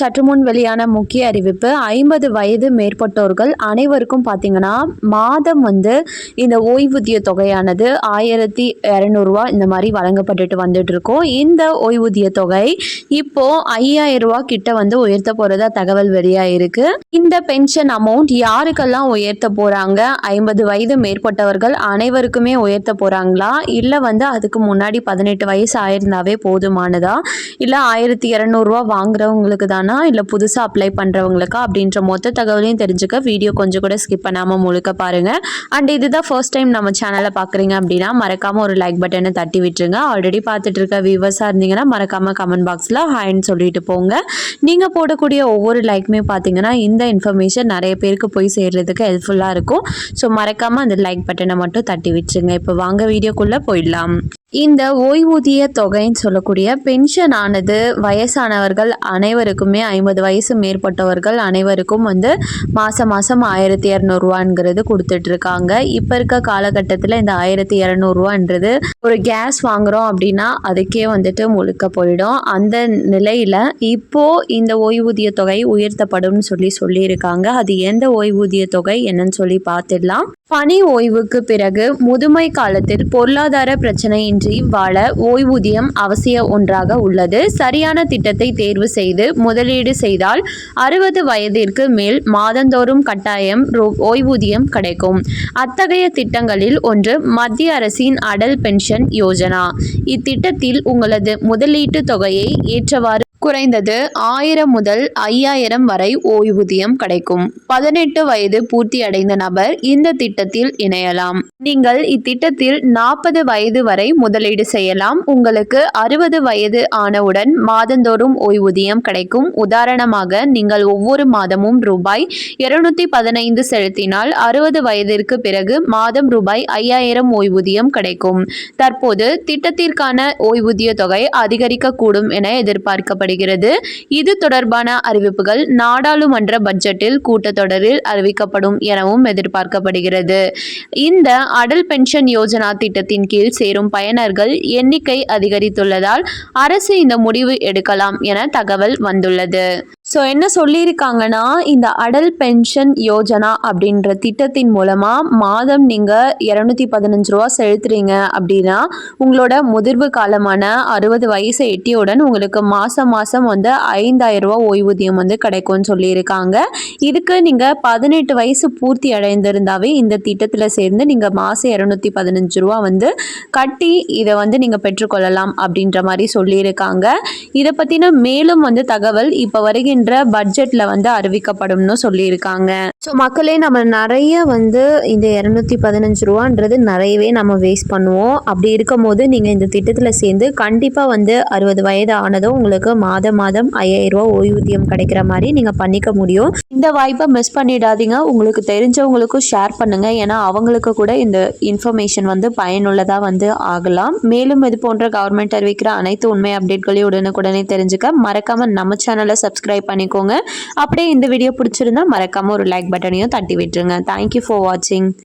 சற்று முன் வெளியான முக்கிய அறிவிப்பு ஐம்பது வயது மேற்பட்டோர்கள் அனைவருக்கும் பார்த்தீங்கன்னா மாதம் வந்து இந்த ஓய்வூதிய தொகையானது ஆயிரத்தி இரநூறுவா இந்த மாதிரி வழங்கப்பட்டுட்டு வந்துட்டு இருக்கோம் இந்த ஓய்வூதிய தொகை இப்போ ஐயாயிரம் ரூபா கிட்ட வந்து உயர்த்த போறதா தகவல் வெளியாயிருக்கு. இந்த பென்ஷன் அமௌண்ட் யாருக்கெல்லாம் உயர்த்த போறாங்க? ஐம்பது வயது மேற்பட்டவர்கள் அனைவருக்குமே உயர்த்த போறாங்களா? இல்லை வந்து அதுக்கு முன்னாடி பதினெட்டு வயசு ஆயிருந்தாவே போதுமானதா? இல்லை ஆயிரத்தி இரநூறுவா வாங்குறவங்களுக்கு தானே இல்லை புதுசாக அப்ளை பண்ணுறவங்களுக்கா அப்படின்ற மொத்த தகவலையும் தெரிஞ்சுக்க வீடியோ கொஞ்சம் கூட ஸ்கிப் பண்ணாமல் முழுக்க பாருங்கள் அண்ட் இதுதான் ஃபர்ஸ்ட் டைம் நம்ம சேனலை பார்க்குறீங்க அப்படின்னா மறக்காமல் ஒரு லைக் பட்டனை தட்டி விட்டுருங்க. ஆல்ரெடி பார்த்துட்டு இருக்க வியூவர்ஸாக இருந்தீங்கன்னா மறக்காமல் கமெண்ட் பாக்ஸில் ஹாய்ன்னு சொல்லிட்டு போங்க. நீங்கள் போடக்கூடிய ஒவ்வொரு லைக்குமே பார்த்தீங்கன்னா இந்த இன்ஃபர்மேஷன் நிறைய பேருக்கு போய் சேர்றதுக்கு ஹெல்ப்ஃபுல்லாக இருக்கும். ஸோ மறக்காமல் அந்த லைக் பட்டனை மட்டும் தட்டி விட்டுருங்க. இப்போ வாங்க வீடியோக்குள்ளே போயிடலாம். இந்த ஓய்வூதிய தொகைன்னு சொல்லக்கூடிய பென்ஷன் ஆனது வயசானவர்கள் அனைவருக்குமே ஐம்பது வயசு மேற்பட்டவர்கள் அனைவருக்கும் வந்து மாதம் மாதம் ஆயிரத்தி இரநூறுவாங்கிறது கொடுத்துட்ருக்காங்க. இப்போ இருக்க காலகட்டத்தில் இந்த ஆயிரத்தி இரநூறுவான்றது ஒரு கேஸ் வாங்குகிறோம் அப்படின்னா அதுக்கே வந்துட்டு முழுக்க போயிடும். அந்த நிலையில் இப்போது இந்த ஓய்வூதிய தொகை உயர்த்தப்படும்னு சொல்லி சொல்லியிருக்காங்க. அது எந்த ஓய்வூதிய தொகை என்னன்னு சொல்லி பார்த்துடலாம். பணி ஓய்வுக்கு பிறகு முதுமை காலத்தில் பொருளாதார இன்றி வாழ ஓய்வூதியம் அவசிய ஒன்றாக உள்ளது. சரியான திட்டத்தை தேர்வு செய்து முதலீடு செய்தால் அறுபது வயதிற்கு மேல் மாதந்தோறும் கட்டாயம் ஓய்வூதியம் கிடைக்கும். அத்தகைய திட்டங்களில் ஒன்று மத்திய அரசின் அடல் பென்ஷன் யோஜனா. இத்திட்டத்தில் உங்களது முதலீட்டு தொகையை ஏற்றவாறு குறைந்தது ஆயிரம் முதல் ஐயாயிரம் வரை ஓய்வூதியம் கிடைக்கும். பதினெட்டு வயது பூர்த்தி அடைந்த நபர் இந்த திட்டத்தில் இணையலாம். நீங்கள் இத்திட்டத்தில் நாற்பது வயது வரை முதலீடு செய்யலாம். உங்களுக்கு அறுபது வயது ஆனவுடன் மாதந்தோறும் ஓய்வூதியம் கிடைக்கும். உதாரணமாக நீங்கள் ஒவ்வொரு மாதமும் ரூபாய் இருநூத்தி பதினைந்து செலுத்தினால் அறுபது வயதிற்கு பிறகு மாதம் ரூபாய் ஐயாயிரம் ஓய்வூதியம் கிடைக்கும். தற்போது திட்டத்திற்கான ஓய்வூதிய தொகை அதிகரிக்கக்கூடும் என எதிர்பார்க்கப்படுகிறது. இது தொடர்பான அறிவிப்புகள் நாடாளுமன்ற பட்ஜெட்டில் கூட்டத்தொடரில் அறிவிக்கப்படும் எனவும் எதிர்பார்க்கப்படுகிறது. இந்த அடல் பென்ஷன் யோஜனா திட்டத்தின் கீழ் சேரும் பயனர்கள் எண்ணிக்கை அதிகரித்துள்ளதால் அரசு இந்த முடிவு எடுக்கலாம் என தகவல் வந்துள்ளது. ஸோ என்ன சொல்லியிருக்காங்கன்னா இந்த அடல் பென்ஷன் யோஜனா அப்படின்ற திட்டத்தின் மூலமாக மாதம் நீங்கள் இரநூத்தி பதினஞ்சு ரூபா செலுத்துறீங்க அப்படின்னா உங்களோட முதிர்வு காலமான அறுபது வயசை எட்டியுடன் உங்களுக்கு மாதம் மாதம் வந்து ஐந்தாயிரம் ரூபா ஓய்வூதியம் வந்து கிடைக்கும்னு சொல்லியிருக்காங்க. இதுக்கு நீங்கள் பதினெட்டு வயசு பூர்த்தி அடைந்திருந்தாவே இந்த திட்டத்தில் சேர்ந்து நீங்கள் மாதம் இரநூத்தி பதினஞ்சு ரூபா வந்து கட்டி இதை வந்து நீங்கள் பெற்றுக்கொள்ளலாம் அப்படின்ற மாதிரி சொல்லியிருக்காங்க. இதை பற்றின மேலும் வந்து தகவல் இப்போ வருகின்ற பட்ஜெட்டில் வந்து அறிவிக்கப்படும்னு சொல்லியிருக்காங்க. ஸோ மக்களே நம்ம நிறைய வந்து இந்த இரநூத்தி பதினஞ்சு ரூபான்றது நிறையவே நம்ம வேஸ்ட் பண்ணுவோம். அப்படி இருக்கும்போது நீங்கள் இந்த திட்டத்தில் சேர்ந்து கண்டிப்பாக வந்து அறுபது வயது ஆனதும் உங்களுக்கு மாதம் மாதம் ஐயாயிரம் ரூபா ஓய்வூதியம் கிடைக்கிற மாதிரி நீங்கள் பண்ணிக்க முடியும். இந்த வாய்ப்பை மிஸ் பண்ணிடாதீங்க. உங்களுக்கு தெரிஞ்சவங்களுக்கும் ஷேர் பண்ணுங்கள் ஏன்னா அவங்களுக்கு கூட இந்த இன்ஃபர்மேஷன் வந்து பயனுள்ளதாக வந்து ஆகலாம். மேலும் இது போன்ற கவர்மெண்ட் அறிவிக்கிற அனைத்து உண்மை அப்டேட்களையும் உடனுக்குடனே தெரிஞ்சுக்க மறக்காமல் நம்ம சேனலை சப்ஸ்கிரைப் பண்ணிக்கோங்க. அப்படியே இந்த வீடியோ பிடிச்சிருந்தா மறக்காமல் ஒரு லைக் பட்டனையும் தட்டி விட்டுருங்க. தேங்க்யூ ஃபார் வாட்சிங்